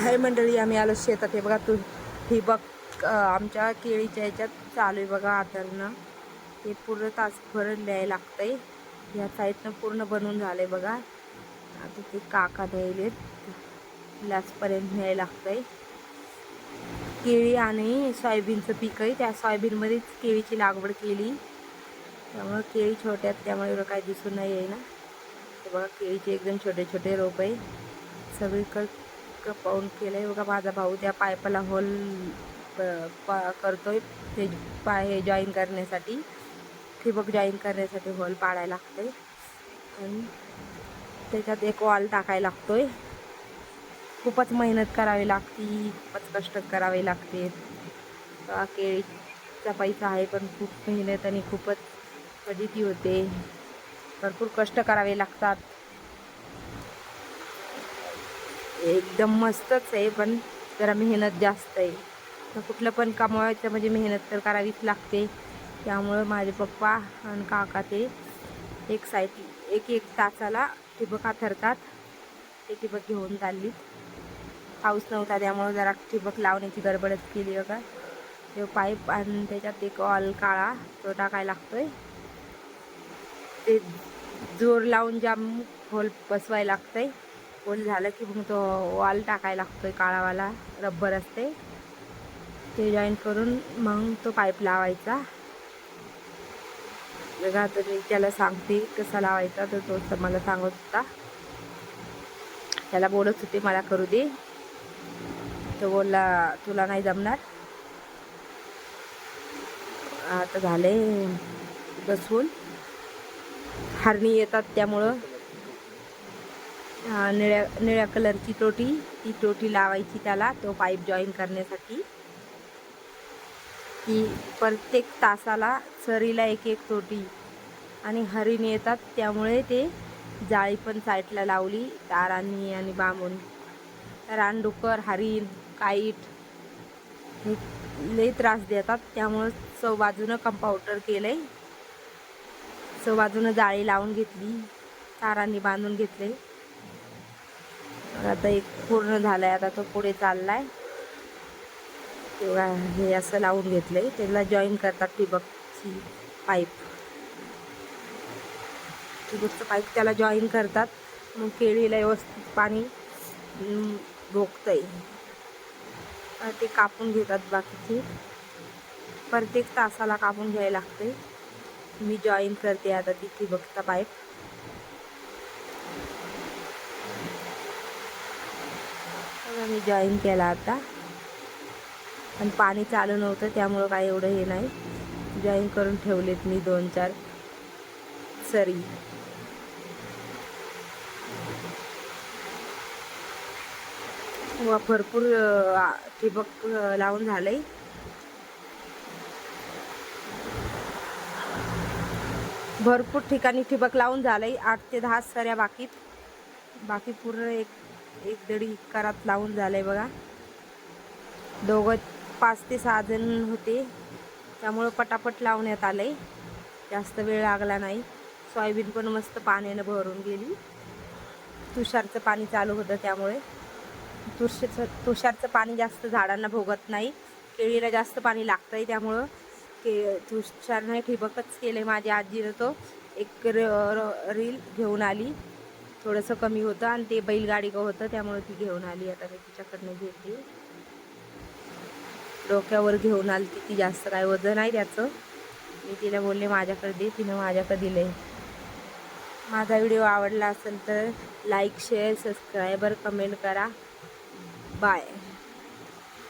हाय मंडळी आम्ही आलो शेतात. हे बघा तू ठिबक बघ आमच्या केळीच्या ह्याच्यात चालू आहे बघा आतरनं ते पूर्ण तासभर न्याय लागतंय. या साईडनं पूर्ण बनवून झालंय बघा. आता ते काका द्यायलेत लास्टपर्यंत न्याय लागतंय. केळी आणि सोयाबीनचं पीक आहे. त्या सोयाबीनमध्येच केळीची लागवड केली. त्यामुळं केळी छोट्यात त्यामुळे एवढं काय दिसून नाही आहे ना बघा केळीचे एकदम छोटे छोटे रोप आहे. सगळीकडे कपाऊन केलं आहे बघा माझा भाऊ त्या पायपाला होल प- करतो करतोय. ते पाय हे जॉईन करण्यासाठी. ठिबक जॉईन करण्यासाठी होल पाडायला लागतंय. आणि त्याच्यात एक वॉल टाकायला लागतोय. खूपच मेहनत करावी लागती. खूपच कष्ट करावे लागते. केळीचा पैसा आहे पण खूप मेहनत आणि खूपच फजिती होते. भरपूर कष्ट करावे लागतात. एकदम मस्तच आहे पण जरा मेहनत जास्त आहे. तर कुठलं पण कमवायचं म्हणजे मेहनत तर करावीच लागते. त्यामुळं माझे पप्पा आणि काका ते एक साईड एक एक तासाला ठिबक हाथरतात ते ठिबक घेऊन चालली पाऊस नव्हता त्यामुळं जरा ठिबक लावण्याची गडबडच केली बघा. ते पाईप आणि त्याच्यात एक ऑल काळा तो टाकायला लागतोय. ते जोर लावून जाम होल बसवायला लागतंय. होल झालं की मग तो वॉल टाकायला लागतोय काळावाला रब्बर असते. ते जॉईन करून मग तो पाईप लावायचा. बघा तर मी त्याला सांगते कसा लावायचा तर तो तर मला सांगत होता. त्याला बोलत होते मला करू दे. तो बोलला तुला नाही जमणार. आता झाले बसवून हरणी येतात त्यामुळं. निळ्या निळ्या कलरची टोटी ती टोटी लावायची त्याला तो पाईप जॉईन करण्यासाठी. की प्रत्येक तासाला सरीला एक एक टोटी आणि हरिण येतात त्यामुळे ते जाळी पण साईडला लावली तारांनी आणि बांबून. रानडुकर हरिण काईट हे लई त्रास देतात त्यामुळं चौ बाजूनं कंपाऊंडर केलं आहे चौ बाजूनं जाळी लावून घेतली तारांनी बांधून घेतले आता एक पूर्ण झालाय आता तो पुढे चाललाय. तेव्हा हे असं लावून घेतलंय. त्याला जॉईन करतात ठिबकची पाईप ठिबकचं पाईप त्याला जॉईन करतात. मग केळीला व्यवस्थित पाणी अं, आहे ते कापून घेतात बाकीचे. प्रत्येक तासाला कापून घ्यायला लागते मी जॉईन करते आता ती ठिबकचा पाईप मी जॉईन केला आता. आणि पाणी चालू नव्हतं त्यामुळं काय एवढं हे नाही. जॉईन करून ठेवलेत मी दोन चार सरी. व भरपूर ठिबक लावून झालंय. भरपूर ठिकाणी ठिबक लावून झालंय. आठ ते दहा सऱ्या बाकीत. बाकी पूर्ण एक एक दडी करात लावून झालंय बघा. दोघं पाच ते सहा जण होते. त्यामुळं पटापट लावण्यात आलंय. जास्त वेळ लागला नाही. सोयाबीन पण मस्त पाण्यानं भरून गेली. तुषारचं पाणी चालू होतं त्यामुळे. तुषारचं तुषारचं पाणी जास्त झाडांना भोगत नाही. केळीला जास्त पाणी लागतं आहे त्यामुळं. के तुषारनं ठिबकच केलं माझ्या आजीनं तो. एक र- रील घेऊन आली. थोडंसं कमी होतं आणि ते बैलगाडी का होतं त्यामुळे ती घेऊन आली. आता मी तिच्याकडनं घेतली डोक्यावर घेऊन आली ती ती जास्त काय वजन आहे त्याचं. मी तिला बोलले माझ्याकडे दे. तिनं माझ्याकडे दिले माझा व्हिडिओ आवडला असेल तर लाईक शेअर सबस्क्रायबर कमेंट करा. बाय.